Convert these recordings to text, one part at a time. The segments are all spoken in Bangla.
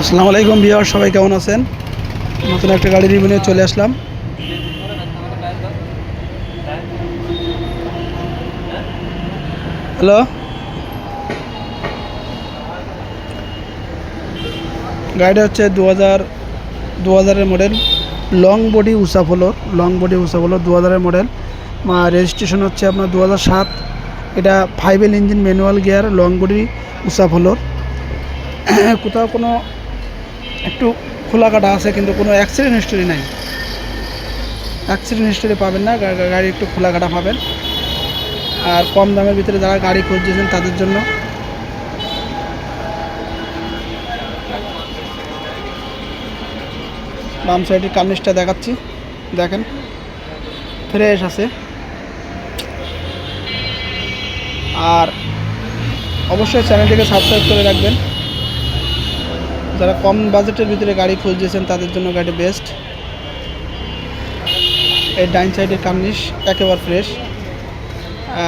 আসসালামু আলাইকুম বিহার সবাই কেমন আছেন? নতুন একটা গাড়ি রিভিউ নিয়ে চলে আসলাম। হ্যালো? গাড়িটা হচ্ছে দু হাজার দু হাজারের মডেল লং বডি উষা ফলোর লং বডি উষা ফলোর দু হাজারের মডেল রেজিস্ট্রেশন হচ্ছে আপনার দু হাজার সাত। এটা five L engine manual gear long body উষা ফলোর কোথাও কোনো একটু খোলা কাটা আছে, কিন্তু কোনো অ্যাক্সিডেন্ট হিস্টোরি নাই। অ্যাক্সিডেন্ট হিস্টোরি পাবেন না গাড়ি একটু খোলা কাটা পাবেন। আর কম দামের ভিতরে যারা গাড়ি খুঁজছেন তাদের জন্য। বাম সাইডের কার্নিশটা দেখাচ্ছি, দেখেন। ফ্রেশ আছে। আর অবশ্যই চ্যানেলটিকে সাবস্ক্রাইব করে রাখবেন। যারা কম বাজেটের ভিতরে গাড়ি খুঁজছেন তাদের জন্য গাড়ি বেস্ট এই ডাইন সাইডের কার্নিশ একেবারে ফ্রেশ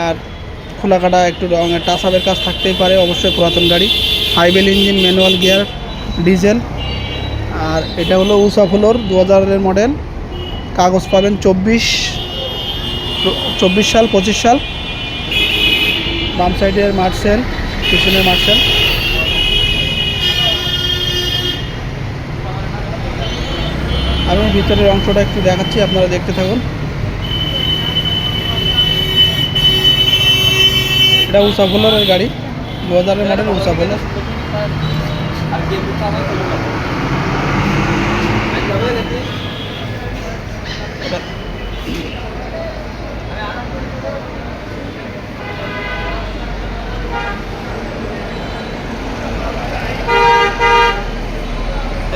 আর খোলা কাটা একটু রঙের আপের কাজ থাকতেই পারে, অবশ্যই পুরাতন গাড়ি। হাইবেল ইঞ্জিন ম্যানুয়াল গিয়ার ডিজেল আর এটা হলো উষা ফ্লোর দু হাজারের মডেল কাগজ পাবেন চব্বিশ চব্বিশ সাল, পঁচিশ সাল। বাম সাইডের মার্সেল পিছনের মার্সেল আমি ভিতরের অংশটা একটু দেখাচ্ছি, আপনারা দেখতে থাকুন। এটা উষা ফোলারের গাড়ি দু হাজারের মডেল উষা ফোলার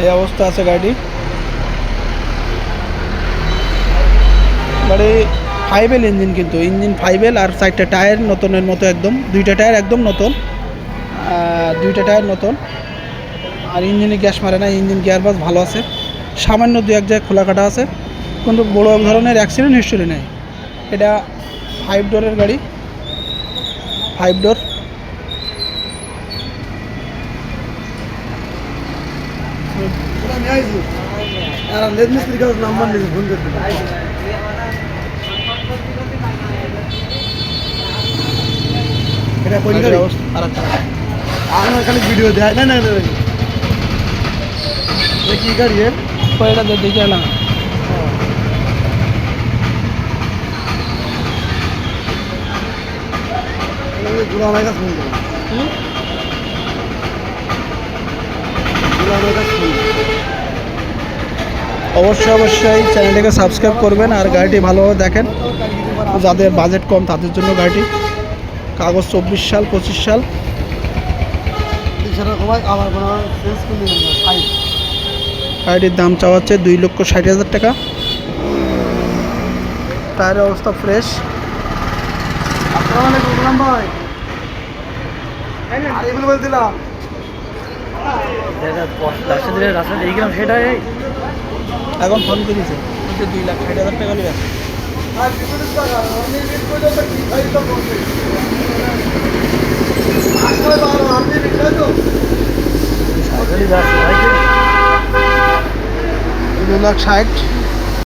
এই অবস্থা আছে গাড়ি গাড়ি ফাইভ এল ইঞ্জিন কিন্তু ইঞ্জিন ফাইভ এল আর চারটা টায়ার নতুনের মতো একদম, দুইটা টায়ার একদম নতুন দুইটা টায়ার নতুন। আর ইঞ্জিনে গ্যাস মারে না ইঞ্জিন গিয়ার বাস ভালো আছে। সামান্য দু এক জায়গায় খোলা কাটা আছে, কিন্তু বড় ধরনের অ্যাক্সিডেন্ট হিস্টোরি নেই। এটা ফাইভ ডোরের গাড়ি ফাইভ ডোর নাম্বার এটা কোন গাড়ি? আর একটা আমার খালি ভিডিও দেয় না না না না। এটা কি গাড়ি এটা দেখে এলামগুলা আমার কাছে গুলা আমার কাছে। অবশ্যই অবশ্যই চ্যানেলটাকে সাবস্ক্রাইব করবেন আর গাড়িটি ভালোভাবে দেখেন। যাদের বাজেট কম তাদের জন্য গাড়িটি কাগজ চব্বিশ সাল পঁচিশ সাল। গাড়িটির দাম চাওয়া হচ্ছে দুই লক্ষ ষাট হাজার টাকা। টায়ারের অবস্থা ফ্রেশ আসসালামু আলাইকুম এখন ফোন বলছে দুই লাখ ষাট হাজার টাকা নিয়ে আর দু লাখ ষাট।